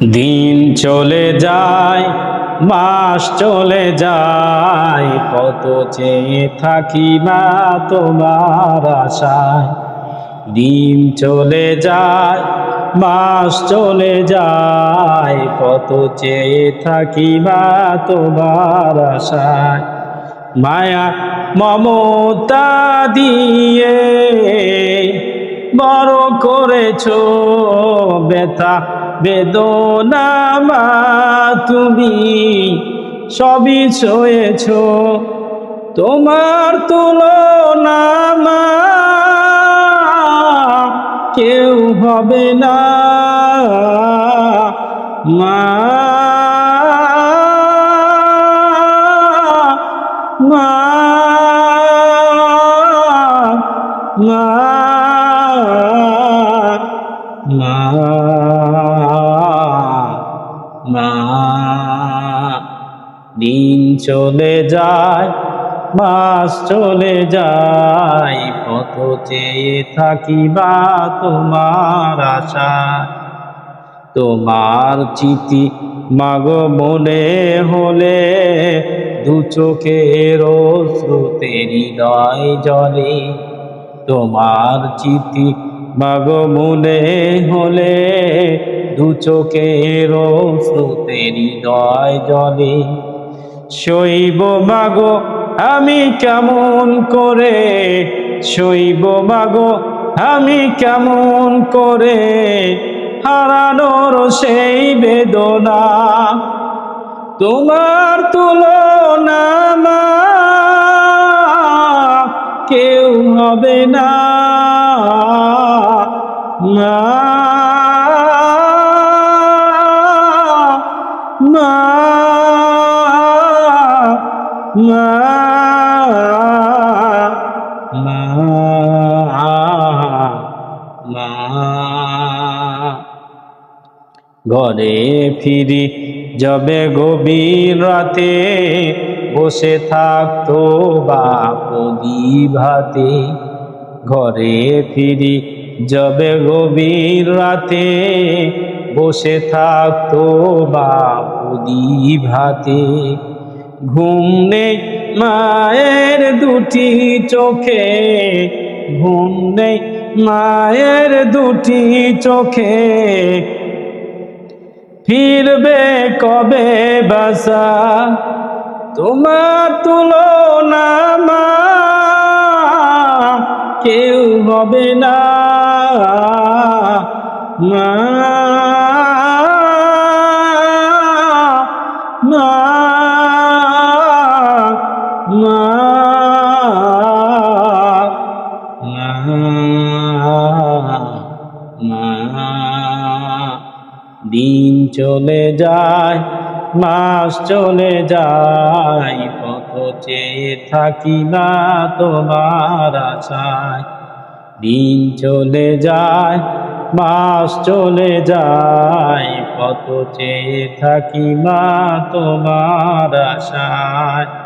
দিন চলে যায়, মাস চলে যায়, কত চেয়ে থাকি মা তোমার আশায়। দিন চলে যায়, মাস চলে যায়, কত চেয়ে থাকি মা তোমার আশায়। মায়া মমতা দিয়ে বড় করেছ বেতা বেদনা মা তুমি সবই সয়েছ তোমার তুলনা মা কেউ হবে না। মা মা মা মা মা দিন চলে যায়, মাস চলে যায়, কত চেয়ে থাকি বা তোমার আশা? তোমার চিতি মাগ মনে হলে, দু চোখের শ্রুতে হৃদয় জলে। তোমার চিতি মাগ মনে হলে দু চোখের শ্রুতে হৃদয় জলে শৈব, মাগো, আমি কেমন করে শৈব, মাগো, আমি কেমন করে হারানোর সেই বেদনা। তোমার তুলনা মা, কেউ হবে না। মা মা মা মা ঘরে ফিরি, যাবে গভীর রাতে বসে থাকতো বাপদি ভাতে ঘরে ফিরি, যাবে গভীর রাতে বসে থাকতো বাপুদি ভাতে ঘুম নেই মায়ের দুটি চোখে, ঘুম নেই মায়ের দুটি চোখে। ফিরবে কবে বাসা? তোমার তুলনা মা, কেউ হবে না। দিন চলে যায়, মাস চলে যায় কত চেয়ে থাকি না তোমার আশায়। দিন চলে যায় মাস চলে যায় কত চেয়ে থাকি মা তোমার আশায়।